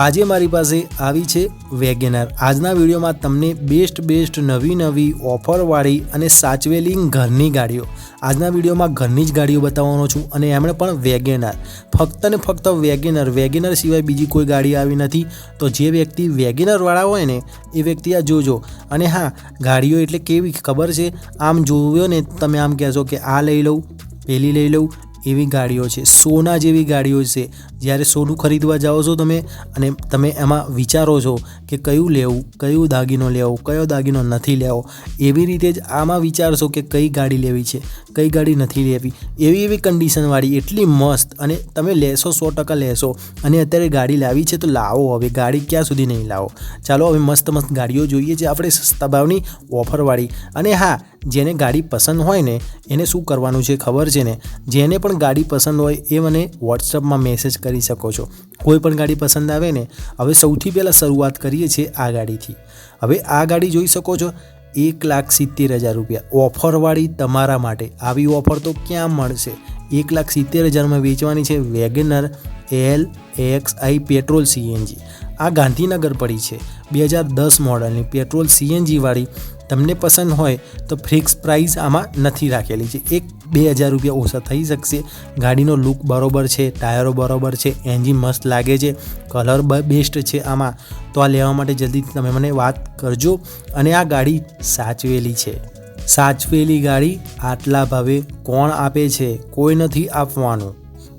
આજે મારી પાસે આવી છે વેગેનર. આજના વિડીયોમાં તમને બેસ્ટ બેસ્ટ નવી નવી, ઓફરવાળી અને સાચવેલી ઘરની ગાડીઓ. આજના વિડીયોમાં ઘરની જ ગાડીઓ બતાવવાનો છું અને એમણે પણ વેગેનર. ફક્ત ને ફક્ત વેગેનર. વેગેનર સિવાય બીજી કોઈ ગાડી આવી નથી. તો જે વ્યક્તિ વેગેનરવાળા હોય ને, એ વ્યક્તિ આ જોજો. અને હા, ગાડીઓ એટલે કેવી ખબર છે? આમ જોયો ને, તમે આમ કહેશો કે આ લઈ લઉં, પેલી લઈ લઉં એવી ગાડીઓ છે, સોના જેવી ગાડીઓ છે. જ્યારે સોનું ખરીદવા જાઓ છો તમે અને તમે એમાં વિચારો છો કે કયું લેવું, કયું દાગીનો લેવો, કયો દાગીનો નથી લેવો, એવી રીતે જ આમાં વિચારશો કે કઈ ગાડી લેવી છે, કઈ ગાડી નથી લેવી. એવી એવી કન્ડિશનવાળી એટલી મસ્ત અને તમે લેશો, સો ટકા લેશો અને અત્યારે ગાડી લાવી છે તો લાવો હવે, ગાડી ક્યાં સુધી નહીં લાવો. ચાલો હવે મસ્ત મસ્ત ગાડીઓ જોઈએ છે આપણે સસ્તા ભાવની ઓફરવાળી. અને હા જેને ગાડી પસંદ હોય ને, એને શું કરવાનું છે ખબર છે ને? જેને પણ ગાડી પસંદ હોય એ મને વોટ્સઅપમાં મેસેજ કરી શકો છો. કોઈ પણ ગાડી પસંદ આવે ને, હવે સૌથી પહેલાં શરૂઆત કરીએ છીએ આ ગાડીથી. હવે આ ગાડી જોઈ શકો છો, એક લાખ સિત્તેર હજાર રૂપિયા. ઓફરવાળી તમારા માટે. આવી ઓફર તો ક્યાં મળશે? એક લાખ સિત્તેર હજારમાં વેચવાની છે wagon R L X I petrol CNG. આ ગાંધીનગર પડી છે. બે હજાર દસ મોડલની પેટ્રોલ સીએનજીવાળી તમને પસંદ હોય તો ફિક્સ પ્રાઇસ આમાં નથી રાખેલી છે. એક બે હજાર રૂપિયા ઓછા થઈ શકશે. ગાડીનો લુક બરોબર છે, ટાયરો બરાબર છે, એન્જિન મસ્ત લાગે છે, કલર બેસ્ટ છે આમાં. તો આ લેવા માટે જલ્દી તમે મને વાત કરજો અને આ ગાડી સાચવેલી છે. સાચવેલી ગાડી આટલા ભાવે કોણ આપે છે કોઈ નથી આપવાનું.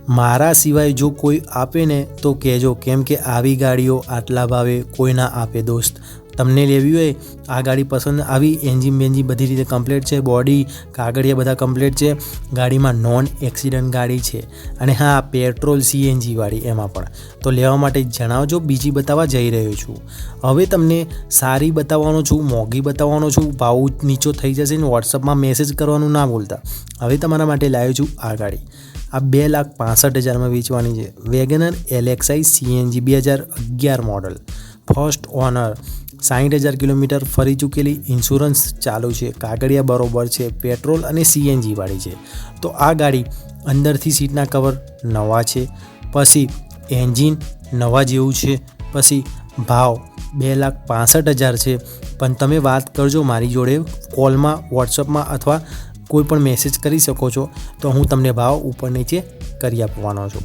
મારા સિવાય જો કોઈ આપે ને તો કહેજો, કેમ કે આવી ગાડીઓ આટલા ભાવે કોઈ ના આપે દોસ્ત. તમને લેવી હોય, આ ગાડી પસંદ આવી, એન્જિન બેન્જિન બધી રીતે કમ્પ્લીટ છે બોડી કાગળિયા બધા કમ્પ્લીટ છે, ગાડીમાં નોન એક્સિડન્ટ ગાડી છે. અને હા પેટ્રોલ સીએનજીવાળી એમાં પણ. તો લેવા માટે જણાવજો, બીજી બતાવવા જઈ રહ્યો છું. હવે તમને સારી બતાવવાનો છું, મોંઘી બતાવવાનો છું, ભાવ નીચો થઈ જશે ને વોટ્સઅપમાં મેસેજ કરવાનું ના ભૂલતા. હવે તમારા માટે લાવ્યો છું આ ગાડી. આ બે લાખ પાસઠ હજારમાં વેચવાની છે. વેગનર એલેક્સાઈ સીએનજી બે હજાર અગિયાર મોડલ ફર્સ્ટ ઓનર સાઠ હજાર કિલોમીટર ફરી ચૂકેલી ઇન્સ્યોરન્સ ચાલુ છે. કાગળિયા બરોબર છે. પેટ્રોલ અને સીએનજીવાળી છે. તો આ ગાડી અંદરથી સીટના કવર નવા છે. પછી એન્જિન નવા જેવું છે. પછી ભાવ બે લાખ પાસઠ હજાર છે. પણ તમે વાત કરજો મારી જોડે કોલમાં, વોટ્સઅપમાં અથવા કોઈ પણ મેસેજ કરી શકો છો. તો હું તમને ભાવ ઉપર નીચે કરી આપવાનો છું.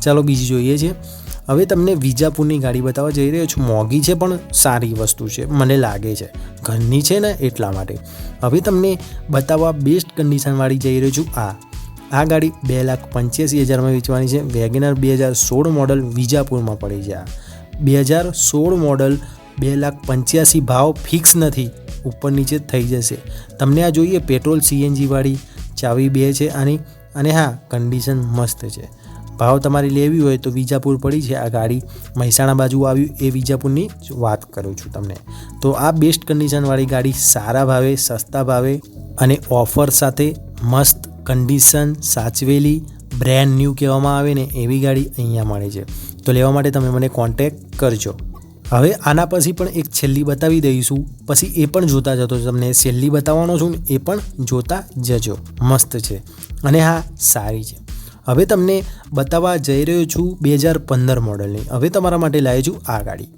ચાલો બીજી જોઈએ છે. હવે તમને વિજાપુરની ગાડી બતાવવા જઈ રહ્યો છું. મોંઘી છે પણ સારી વસ્તુ છે. મને લાગે છે. ઘરની છે ને એટલા માટે. હવે તમને બતાવવા બેસ્ટ કન્ડિશનવાળી જઈ રહ્યો છું. આ. આ ગાડી બે લાખ પંચ્યાસી હજારમાં વેચવાની છે. વેગનર બે હજાર સોળ મોડલ વિજાપુરમાં પડી છે આ. બે હજાર સોળ મોડલ બે લાખ પંચ્યાસી ભાવ ફિક્સ નથી. ઉપર નીચે થઈ જશે. તમને આ જોઈએ પેટ્રોલ સીએનજીવાળી ચાવી બે છે આની. અને હા કન્ડિશન મસ્ત છે. ભાવ તમારી લેવી હોય તો વિજાપુર પડી છે આ ગાડી. મહેસાણા બાજુ આવ્યું એ વિજાપુરની વાત કરું છું તમને. તો આ બેસ્ટ કન્ડિશનવાળી ગાડી સારા ભાવે, સસ્તા ભાવે અને ઓફર સાથે મસ્ત કન્ડિશન સાચવેલી બ્રેન્ડ ન્યૂ કહેવામાં આવે ને એવી ગાડી અહીંયા મળે છે. તો લેવા માટે તમે મને કોન્ટેક કરજો. હવે આના પછી પણ એક છેલ્લી બતાવી દઈશું. પછી એ પણ જોતા જતો તમને છેલ્લી બતાવવાનો છું એ પણ જોતા જજો. મસ્ત છે. અને હા, સારી છે. હવે તમને બતાવવા જઈ રહ્યો છું બે હજાર પંદર મોડલની. હવે તમારા માટે લાવી છું આ ગાડી.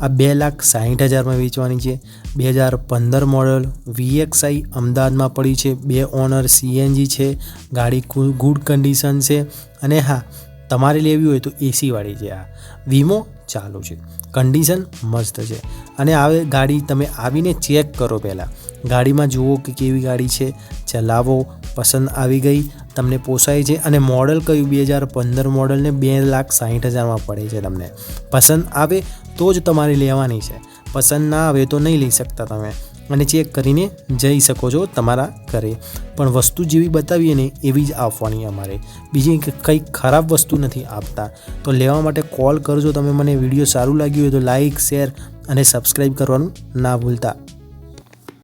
આ બે લાખ સાહીઠ હજારમાં વેચવાની છે. બે હજાર પંદર મોડલ વીએક્સઆઈ અમદાવાદમાં પડી છે. બે ઓનર સીએનજી છે. ગાડી ગુડ કન્ડિશન છે. અને હા, તમારે લેવી હોય તો એસીવાળી છે આ. વીમો ચાલુ છે. કન્ડિશન મસ્ત છે. અને આવે ગાડી તમે આવીને ચેક કરો પહેલાં. ગાડીમાં જુઓ કે કેવી ગાડી છે, ચલાવો, પસંદ આવી ગઈ, તમને પોસાય છે અને મોડલ કયું? બે હજાર પંદર મોડલને બે લાખ સાહીઠ હજારમાં પડે છે તમને. પસંદ આવે તો જ તમારે લેવાની છે. પસંદ ના આવે તો નહીં લઈ શકતા તમે. અને ચેક કરીને જઈ શકો છો તમારા ઘરે. પણ વસ્તુ જેવી બતાવીએ ને એવી જ આપવાની અમારે. બીજી કંઈ ખરાબ વસ્તુ નથી આપતા. તો લેવા માટે કોલ કરજો. તમે મને વીડિયો સારું લાગ્યું હોય તો લાઇક શેર અને સબસ્ક્રાઈબ કરવાનું ના ભૂલતા.